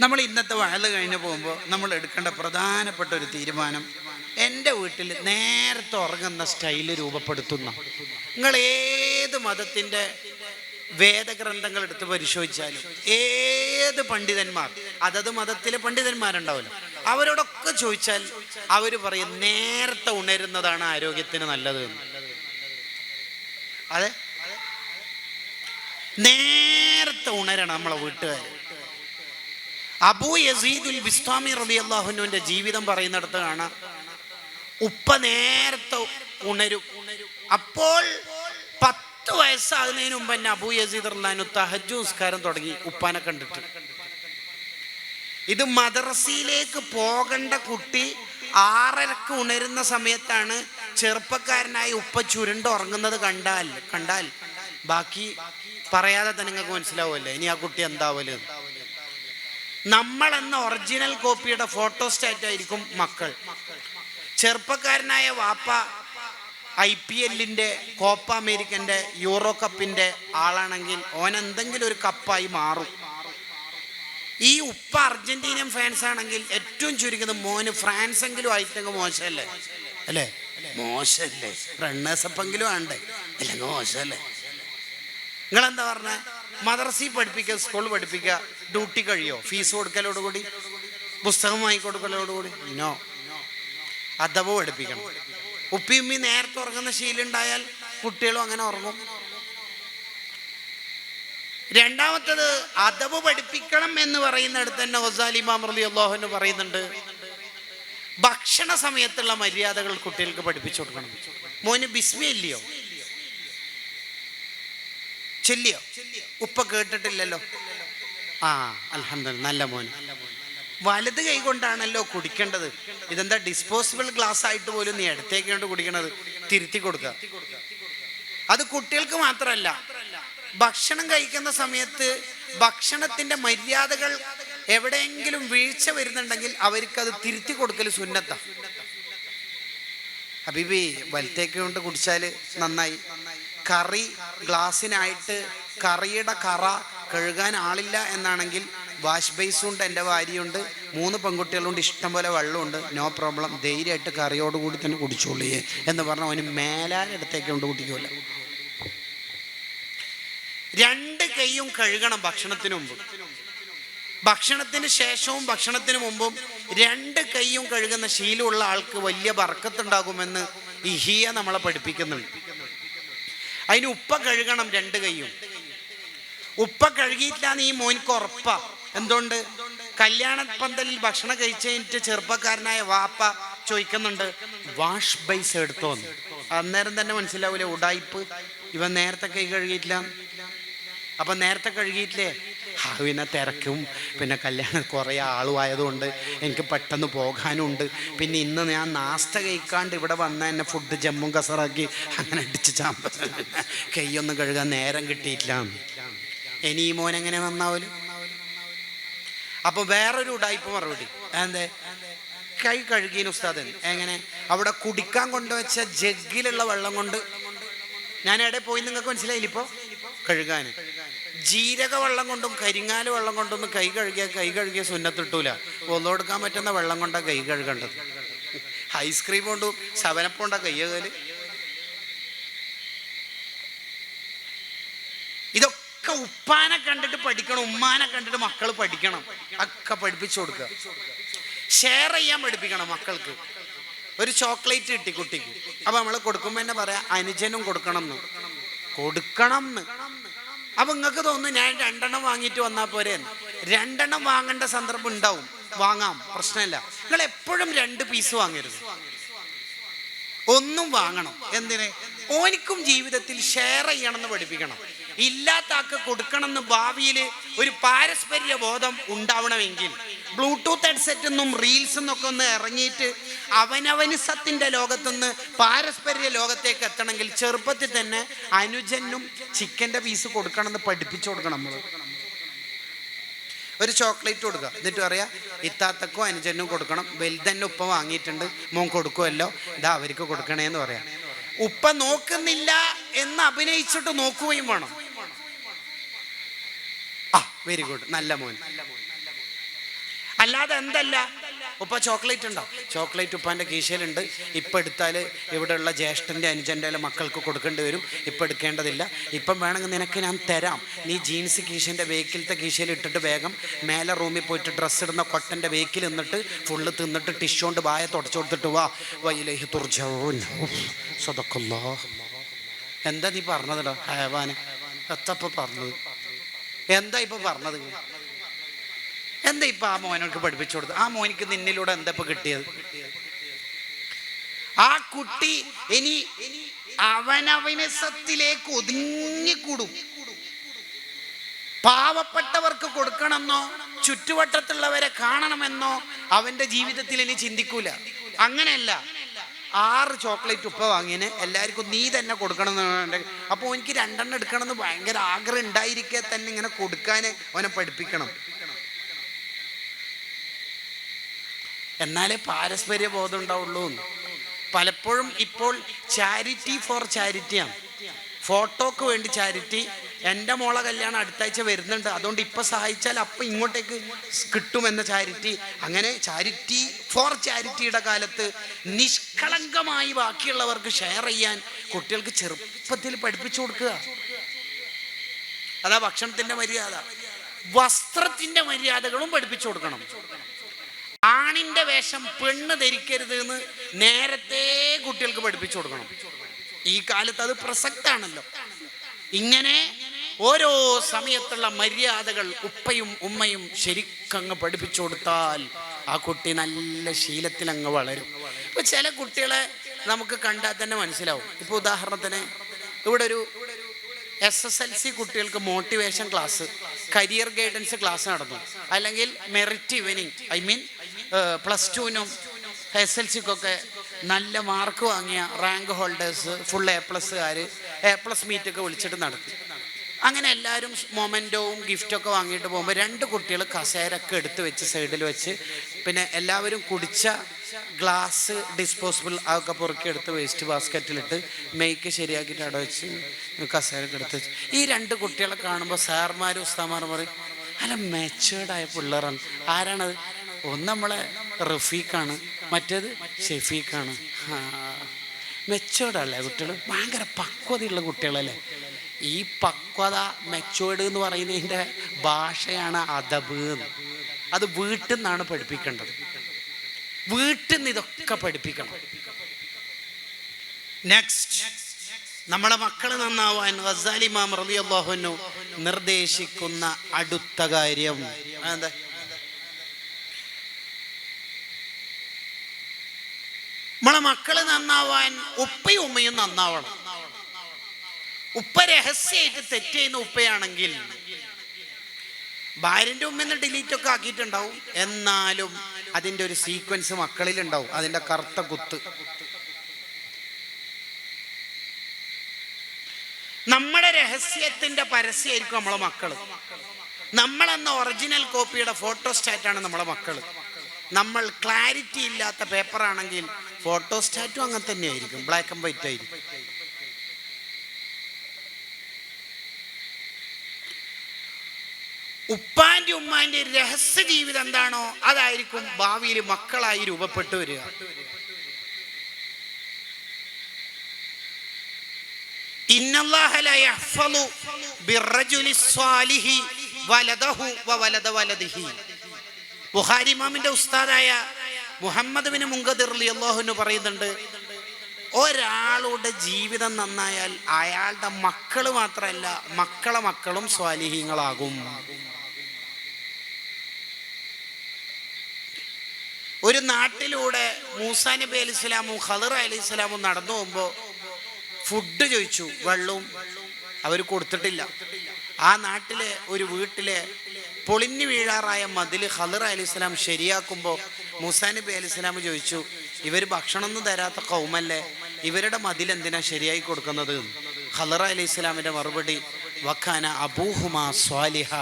നമ്മൾ ഇന്നത്തെ വയൽ കഴിഞ്ഞ് പോകുമ്പോൾ നമ്മൾ എടുക്കേണ്ട പ്രധാനപ്പെട്ട ഒരു തീരുമാനം എന്റെ വീട്ടിൽ നേരത്തെ ഉറങ്ങുന്ന സ്റ്റൈൽ രൂപപ്പെടുത്തുന്ന. നിങ്ങൾ ഏത് മതത്തിന്റെ വേദഗ്രന്ഥങ്ങൾ എടുത്ത് പരിശോധിച്ചാലും ഏത് പണ്ഡിതന്മാർ അതത് മതത്തിലെ പണ്ഡിതന്മാരുണ്ടാവില്ല. അവരോടൊക്കെ ചോദിച്ചാൽ അവർ പറയും നേരത്തെ ഉണരുന്നതാണ് ആരോഗ്യത്തിന് നല്ലത് അതെ? നേരത്തെ ഉണരണം നമ്മളെ വീട്ടുകാർ അബൂ യസീദുൽ ബിസ്താമി റബി അള്ളാഹുനുവിന്റെ ജീവിതം പറയുന്നിടത്ത് കാണാം ഉപ്പ നേരത്തെ ഉണരും. അപ്പോൾ പത്ത് വയസ്സാകുന്നതിന് മുമ്പ് തന്നെ അബൂ യസീദ് അള്ളഹാനു തഹജു തുടങ്ങി ഉപ്പാനെ കണ്ടിട്ട്. ഇത് മദ്രസയിലേക്ക് പോകേണ്ട കുട്ടി ആറരക്ക് ഉണരുന്ന സമയത്താണ് ചെറുപ്പക്കാരനായി ഉപ്പ ചുരുണ്ട് ഉറങ്ങുന്നത് കണ്ടാൽ കണ്ടാൽ. ബാക്കി പറയാതെ തന്നെ നിങ്ങൾക്ക് മനസ്സിലാവുമല്ലേ ഇനി ആ കുട്ടി എന്താവൽ? നമ്മൾ എന്ന ഒറിജിനൽ കോപ്പിയുടെ ഫോട്ടോ സ്റ്റാറ്റ് ആയിരിക്കും മക്കൾ. ചെറുപ്പക്കാരനായ വാപ്പ ഐ പി എല്ലിന്റെ കോപ്പ അമേരിക്കന്റെ യൂറോ കപ്പിന്റെ ആളാണെങ്കിൽ ഓൻ എന്തെങ്കിലും ഒരു കപ്പായി മാറും. ഈ ഉപ്പ അർജന്റീനിയൻ ഫാൻസ് ആണെങ്കിൽ ഏറ്റവും ചുരുങ്ങുന്നത് മോന് ഫ്രാൻസ് എങ്കിലും ആയിട്ടെങ്കിൽ മോശമല്ലേ? അല്ലേ? മോശമല്ലേ? റണ്ണേഴ്സപ്പെങ്കിലും ആണ്ടേ. അല്ലെങ്കിൽ മോശമല്ലേ? നിങ്ങളെന്താ പറഞ്ഞ? മദർസി പഠിപ്പിക്കുക സ്കൂൾ പഠിപ്പിക്കുക ഡ്യൂട്ടി കഴിയോ? ഫീസ് കൊടുക്കലോടുകൂടി? പുസ്തകം വാങ്ങിക്കൊടുക്കലോടുകൂടി? നോ. അഥവ പഠിപ്പിക്കണം. ഉപ്പിയുമ്മി നേരത്തെ ഉറങ്ങുന്ന ശീലുണ്ടായാൽ കുട്ടികളും അങ്ങനെ ഉറങ്ങും. രണ്ടാമത്തത് അദബ് പഠിപ്പിക്കണം എന്ന് പറയുന്നിടത്ത് തന്നെ ഒസാലിമാം റലി അള്ളാഹുന് പറയുന്നുണ്ട് ഭക്ഷണ സമയത്തുള്ള മര്യാദകൾ കുട്ടികൾക്ക് പഠിപ്പിച്ചു കൊടുക്കണം. മോന് ബിസ്മി ഇല്ലയോ ചൊല്ലിയോ? ഉപ്പ കേട്ടിട്ടില്ലല്ലോ. ആ അലഹമ്മ നല്ല മോൻ. വലത് കൈ കൊണ്ടാണല്ലോ കുടിക്കേണ്ടത്. ഇതെന്താ ഡിസ്പോസിബിൾ ഗ്ലാസ് ആയിട്ട് പോലും നീ ഇടത്തേക്ക് കൊണ്ട് കുടിക്കണത്? തിരുത്തി കൊടുക്കുക അത് കുട്ടികൾക്ക് മാത്രമല്ല ഭക്ഷണം കഴിക്കുന്ന സമയത്ത് ഭക്ഷണത്തിന്റെ മര്യാദകൾ എവിടെയെങ്കിലും വീഴ്ച വരുന്നുണ്ടെങ്കിൽ അവർക്ക് അത് തിരുത്തി കൊടുക്കൽ സുന്നത്ത. ഹബീബി വലത്തേക്ക് കൊണ്ട് കുടിച്ചാൽ നന്നായി. കറി ഗ്ലാസ്സിനായിട്ട് കറിയുടെ കറ കഴുകാൻ ആളില്ല എന്നാണെങ്കിൽ വാഷ് ബേസുണ്ട് എന്റെ ഭാര്യയുണ്ട് മൂന്ന് പെൺകുട്ടികളുണ്ട് ഇഷ്ടംപോലെ വെള്ളമുണ്ട്. നോ പ്രോബ്ലം ധൈര്യമായിട്ട് കറിയോട് കൂടി തന്നെ കുടിച്ചോളിയേ എന്ന് പറഞ്ഞാൽ അവന് മേലാനടുത്തേക്ക് കൊണ്ട് കുടിക്കുമല്ല. രണ്ട് കൈയും കഴുകണം ഭക്ഷണത്തിന് മുമ്പ്. ഭക്ഷണത്തിന് ശേഷവും ഭക്ഷണത്തിന് മുമ്പും രണ്ട് കൈയും കഴുകുന്ന ശീലമുള്ള ആൾക്ക് വലിയ ബർക്കത്തുണ്ടാകുമെന്ന് ഇഹിയ നമ്മളെ പഠിപ്പിക്കുന്നുണ്ട്. അതിന് ഉപ്പ കഴുകണം രണ്ട് കൈയും. ഉപ്പ കഴുകിയിട്ടില്ലാന്ന് ഈ മോനിക്ക് ഉറപ്പാ. എന്തുകൊണ്ട്? കല്യാണ പന്തലിൽ ഭക്ഷണം കഴിച്ച് കഴിഞ്ഞിട്ട് ചെറുപ്പക്കാരനായ വാപ്പ ചോദിക്കുന്നുണ്ട് വാഷ് ബൈസ് എടുത്തോന്ന് അന്നേരം തന്നെ മനസ്സിലാവൂലേ ഉടായിപ്പ്. ഇവൻ നേരത്തെ കൈ കഴുകിയിട്ടില്ല. അപ്പൊ നേരത്തെ കഴുകിയിട്ടില്ലേ? പിന്നെ തിരക്കും. പിന്നെ കല്യാണം കുറേ ആളുമായതുകൊണ്ട് എനിക്ക് പെട്ടെന്ന് പോകാനുണ്ട്. പിന്നെ ഇന്ന് ഞാൻ നാസ്ത കഴിക്കാണ്ട് ഇവിടെ വന്ന എന്നെ ഫുഡ് ജമ്മും കസറാക്കി അങ്ങനെ അടിച്ച് ചാമ്പ കൈയൊന്നും കഴുകാൻ നേരം കിട്ടിയിട്ടില്ല. ഇനി ഈ മോൻ എങ്ങനെ നന്നാവലും? അപ്പൊ വേറൊരു ഉടായ്പ മറുപടി. എന്തേ? കൈ കഴുകിയ ഉസ്താദ് എങ്ങനെ? അവിടെ കുടിക്കാൻ കൊണ്ടുവച്ച ജഗ്ഗിലുള്ള വെള്ളം കൊണ്ട്. ഞാൻ എവിടെ പോയി നിങ്ങൾക്ക് മനസ്സിലായില്ല ഇപ്പോ? കഴുകാൻ. ജീരക വെള്ളം കൊണ്ടും കരിങ്ങാൽ വെള്ളം കൊണ്ടൊന്നും കൈ കഴുകിയ കൈ കഴുകിയ സുന്നത്തിട്ടൂല ഒന്നോടുക്കാൻ പറ്റുന്ന വെള്ളം കൊണ്ടാണ് കൈ കഴുകേണ്ടത്. ഐസ്ക്രീം കൊണ്ടും ശവനപ്പം കൊണ്ടാ കൈ കഴുകൽ. ഇതൊക്കെ ഉപ്പാനെ കണ്ടിട്ട് പഠിക്കണം ഉമ്മാനെ കണ്ടിട്ട് മക്കൾ പഠിക്കണം. ഒക്കെ പഠിപ്പിച്ചു കൊടുക്കുക. ഷെയർ ചെയ്യാൻ പഠിപ്പിക്കണം മക്കൾക്ക്. ഒരു ചോക്ലേറ്റ് കിട്ടി കുട്ടിക്ക്. അപ്പൊ നമ്മൾ കൊടുക്കുമ്പോ തന്നെ പറയാ അനുജനും കൊടുക്കണം എന്ന് കൊടുക്കണം എന്ന് അപ്പൊ നിങ്ങൾക്ക് തോന്നുന്നു ഞാൻ രണ്ടെണ്ണം വാങ്ങിയിട്ട് വന്നാൽ പോരെ എന്ന്. രണ്ടെണ്ണം വാങ്ങേണ്ട സന്ദർഭം ഉണ്ടാവും. വാങ്ങാം. പ്രശ്നമില്ല. നിങ്ങൾ എപ്പോഴും രണ്ട് പീസ് വാങ്ങരുത്. ഒന്നും വാങ്ങണം. എന്തിന്? ഓനിക്കും ജീവിതത്തിൽ ഷെയർ ചെയ്യണമെന്ന് പഠിപ്പിക്കണം. ഇല്ലാത്ത ആൾക്ക് കൊടുക്കണമെന്ന് ഭാവിയിൽ ഒരു പാരസ്പര്യ ബോധം ഉണ്ടാവണമെങ്കിൽ ബ്ലൂടൂത്ത് ഹെഡ്സെറ്റ് എന്നും റീൽസ് എന്നൊക്കെ ഒന്ന് ഇറങ്ങിയിട്ട് അവനവന് സത്തിന്റെ ലോകത്തുനിന്ന് പാരസ്പര്യ ലോകത്തേക്ക് എത്തണമെങ്കിൽ ചെറുപ്പത്തിൽ തന്നെ അനുജനും ചിക്കന്റെ പീസ് കൊടുക്കണമെന്ന് പഠിപ്പിച്ചു കൊടുക്കണം നമ്മൾ ഒരു ചോക്ലേറ്റ് കൊടുക്കുക എന്നിട്ട് പറയാ ഇത്താത്തക്കോ അനുജനും കൊടുക്കണം. വലുതന്നെ ഉപ്പ വാങ്ങിയിട്ടുണ്ട്. മോൻ കൊടുക്കുമല്ലോ ഇതാ അവർക്ക് കൊടുക്കണേന്ന് പറയാം. ഉപ്പ നോക്കുന്നില്ല എന്ന് അഭിനയിച്ചിട്ട് നോക്കുകയും വേണം. ആ വെരി ഗുഡ് നല്ല മോൻ. അല്ലാതെ എന്തല്ല? ഉപ്പ ചോക്ലേറ്റ് ഉണ്ടോ? ചോക്ലേറ്റ് ഉപ്പാന്റെ കീശയിലുണ്ട്. ഇപ്പം എടുത്താൽ ഇവിടെയുള്ള ജ്യേഷ്ഠന്റെ അനുജന്റെ മക്കൾക്ക് കൊടുക്കേണ്ടി വരും. ഇപ്പം എടുക്കേണ്ടതില്ല. ഇപ്പം വേണമെങ്കിൽ നിനക്ക് ഞാൻ തരാം. നീ ജീൻസ് കീശന്റെ വേക്കിലത്തെ കീശയിൽ ഇട്ടിട്ട് വേഗം മേലെ റൂമിൽ പോയിട്ട് ഡ്രസ്സ് ഇടുന്ന കൊട്ടന്റെ വേക്കിൽ നിന്നിട്ട് ഫുള്ള് തിന്നിട്ട് ടിഷ്യൂ കൊണ്ട് വായ തുടച്ചു കൊടുത്തിട്ട് വാ. വൈലേഹി തുർജൗൻ എന്താ നീ പറഞ്ഞതടോ? ഹേവാന് എത്തപ്പോ പറഞ്ഞത്? എന്താ ഇപ്പൊ പറഞ്ഞത്? എന്താ ഇപ്പൊ ആ മോനോക്ക് പഠിപ്പിച്ചു കൊടുത്തത്? ആ മോനിക്ക് നിന്നിലൂടെ എന്താ ഇപ്പൊ കിട്ടിയത്? ആ കുട്ടി ഇനി അവനവനസത്തിലേക്ക് ഒതുങ്ങിക്കൂടും. പാവപ്പെട്ടവർക്ക് കൊടുക്കണമെന്നോ ചുറ്റുവട്ടത്തുള്ളവരെ കാണണമെന്നോ അവന്റെ ജീവിതത്തിൽ ഇനി ചിന്തിക്കൂല. അങ്ങനെയല്ല. ആറ് ചോക്ലേറ്റ് ഉപ്പ വാങ്ങിയതിന് എല്ലാവർക്കും നീ തന്നെ കൊടുക്കണം എന്നുണ്ട് അപ്പോൾ എനിക്ക് രണ്ടെണ്ണം എടുക്കണം എന്ന് ഭയങ്കര ആഗ്രഹം ഉണ്ടായിരിക്കെ തന്നെ ഇങ്ങനെ കൊടുക്കാൻ അവനെ പഠിപ്പിക്കണം. എന്നാലേ പാരസ്പര്യ ബോധം ഉണ്ടാവുള്ളൂ പലപ്പോഴും ഇപ്പോൾ ചാരിറ്റി ഫോർ ചാരിറ്റിയാണ് ഫോട്ടോക്ക് വേണ്ടി ചാരിറ്റി എന്റെ മോളെ കല്യാണം അടുത്താഴ്ച വരുന്നുണ്ട്. അതുകൊണ്ട് ഇപ്പൊ സഹായിച്ചാൽ അപ്പൊ ഇങ്ങോട്ടേക്ക് കിട്ടുമെന്ന ചാരിറ്റി അങ്ങനെ ചാരിറ്റി ഫോർ ചാരിറ്റിയുടെ കാലത്ത് നിഷ്കളങ്കമായി ബാക്കിയുള്ളവർക്ക് ഷെയർ ചെയ്യാൻ കുട്ടികൾക്ക് ചെറുപ്പത്തിൽ പഠിപ്പിച്ചു കൊടുക്കുക. അതാ ഭക്ഷണത്തിന്റെ മര്യാദ. വസ്ത്രത്തിന്റെ മര്യാദകളും പഠിപ്പിച്ചു കൊടുക്കണം. ആണിന്റെ വേഷം പെണ്ണ് ധരിക്കരുത് എന്ന് നേരത്തെ കുട്ടികൾക്ക് പഠിപ്പിച്ചു കൊടുക്കണം. ഈ കാലത്ത് അത് പ്രസക്താണല്ലോ. ഇങ്ങനെ ഓരോ സമയത്തുള്ള മര്യാദകൾ ഉപ്പയും ഉമ്മയും ശരിക്കങ്ങ് പഠിപ്പിച്ചു കൊടുത്താൽ ആ കുട്ടി നല്ല ശീലത്തിൽ അങ്ങ് വളരും. ഇപ്പൊ ചില കുട്ടികളെ നമുക്ക് കണ്ടാൽ തന്നെ മനസ്സിലാവും. ഇപ്പൊ ഉദാഹരണത്തിന് ഇവിടെ ഒരു എസ് എസ് എൽ സി കുട്ടികൾക്ക് motivation class career guidance class നടന്നു. അല്ലെങ്കിൽ merit evening I mean plus ടുവിനും S L സിക്കൊക്കെ നല്ല മാർക്ക് വാങ്ങിയ റാങ്ക് ഹോൾഡേഴ്സ് ഫുൾ എ പ്ലസ്സുകാർ എ പ്ലസ് മീറ്റൊക്കെ വിളിച്ചിട്ട് നടത്തി. അങ്ങനെ എല്ലാവരും മൊമെന്റോവും ഗിഫ്റ്റൊക്കെ വാങ്ങിയിട്ട് പോകുമ്പോൾ രണ്ട് കുട്ടികൾ കസേരൊക്കെ എടുത്ത് വെച്ച് സൈഡിൽ വെച്ച് പിന്നെ എല്ലാവരും കുടിച്ച ഗ്ലാസ് ഡിസ്പോസിബിൾ അതൊക്കെ പൊറുക്കി എടുത്ത് വേസ്റ്റ് ബാസ്ക്കറ്റിലിട്ട് മെയ്ക്ക് ശരിയാക്കിയിട്ട് അവിടെ വെച്ച് കസേരൊക്കെ എടുത്ത് വെച്ച്. ഈ രണ്ട് കുട്ടികളെ കാണുമ്പോൾ സാർമാരും ഉസ്താമാരും പറയും അല്ല മെച്ചേർഡായ പിള്ളേറാണ് ആരാണത്? ഒന്ന് നമ്മളെ റഫീഖാണ് മറ്റേത് ഷെഫീഖാണ്. ആ മെച്ചേർഡല്ലേ കുട്ടികൾ ഭയങ്കര പക്വതയുള്ള കുട്ടികളല്ലേ? ഈ പക്വത മെച്ചോർഡ് എന്ന് പറയുന്നതിന്റെ ഭാഷയാണ് അദബ് അത് വീട്ടിൽ നിന്നാണ് പഠിപ്പിക്കേണ്ടത്. വീട്ടിൽ നിന്ന് ഇതൊക്കെ പഠിപ്പിക്കണം. നെക്സ്റ്റ് നമ്മുടെ മക്കൾ നന്നാവാൻ ഗസാലി റളിയല്ലാഹുവിനു നിർദ്ദേശിക്കുന്ന അടുത്ത കാര്യം. എന്താ മക്കൾ നന്നാവാൻ ഉപ്പയും ഉമ്മയും നന്നാവണം. ഉപ്പ രഹസ്യമായിട്ട് തെറ്റ് ചെയ്യുന്ന ഉപ്പയാണെങ്കിൽ ഭാര്യന്റെ ഉമ്മ ഡിലീറ്റ് ഒക്കെ ആക്കിയിട്ടുണ്ടാവും. എന്നാലും അതിന്റെ ഒരു സീക്വൻസ് മക്കളിൽ ഉണ്ടാവും അതിന്റെ കറുത്ത കുത്ത്. നമ്മുടെ രഹസ്യത്തിന്റെ പരസ്യമായിരിക്കും നമ്മളെ മക്കൾ. നമ്മളെന്ന ഒറിജിനൽ കോപ്പിയുടെ ഫോട്ടോസ്റ്റാറ്റാണ് നമ്മളെ മക്കൾ. നമ്മൾ ക്ലാരിറ്റി ഇല്ലാത്ത പേപ്പറാണെങ്കിൽ ഫോട്ടോസ്റ്റാറ്റും അങ്ങനെ തന്നെ ആയിരിക്കും ബ്ലാക്ക് ആൻഡ് വൈറ്റ് ആയിരിക്കും. ഉപ്പാന്റെ ഉമ്മാന്റെ രഹസ്യ ജീവിതം എന്താണോ അതായിരിക്കും ഭാവിയിൽ മക്കളായി രൂപപ്പെട്ടു വരിക. ഉസ്താദായ മുഹമ്മദ് ബിൻ മുങ്കദിർ അള്ളാഹുന് പറയുന്നുണ്ട് ഒരാളുടെ ജീവിതം നന്നായാൽ അയാളുടെ മക്കൾ മാത്രമല്ല മക്കളെ മക്കളും സ്വാലിഹീങ്ങളാകും. ഒരു നാട്ടിലൂടെ മൂസാ നബി അലി ഇസ്ലാമും ഖദർ അലി ഇസ്ലാമും നടന്നു പോകുമ്പോൾ ഫുഡ് ചോദിച്ചു വെള്ളവും അവർ കൊടുത്തിട്ടില്ല. ആ നാട്ടിലെ ഒരു വീട്ടിലെ പൊളിഞ്ഞു വീഴാറായ മതിൽ ഖദർ അലി ഇസ്ലാം ശരിയാക്കുമ്പോൾ മുസാനബി അലി ഇസ്ലാം ചോദിച്ചു ഇവർ ഭക്ഷണമൊന്നും തരാത്ത കൗമല്ലേ? ഇവരുടെ മതിൽ എന്തിനാ ശരിയായി കൊടുക്കുന്നത്? ഖദർ അലി ഇസ്ലാമിന്റെ മറുപടി വഖാന അബൂഹുമ സ്വാലിഹ.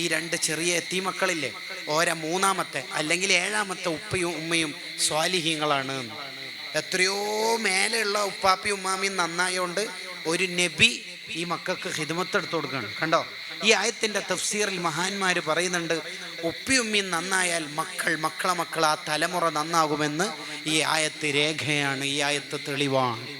ഈ രണ്ട് ചെറിയ എത്തിമക്കളില്ലേ ഓര മൂന്നാമത്തെ അല്ലെങ്കിൽ ഏഴാമത്തെ ഉപ്പയും ഉമ്മയും സ്വാലിഹീങ്ങളാണ്. എത്രയോ മേലെയുള്ള ഉപ്പാപ്പി ഉമ്മാമിയും നന്നായോണ്ട് ഒരു നബി ഈ മക്കൾക്ക് ഹിദ്മത്ത് എടുത്തു കൊടുക്കുകയാണ് കണ്ടോ? ഈ ആയത്തിന്റെ തഫ്സീറിൽ മഹാന്മാർ പറയുന്നുണ്ട് ഉപ്പിയുമ്മിയും നന്നായാൽ മക്കൾ മക്കളെ മക്കൾ ആ തലമുറ നന്നാകുമെന്ന് ഈ ആയത്ത് രേഖയാണ് ഈ ആയത്ത് തെളിവാണ്.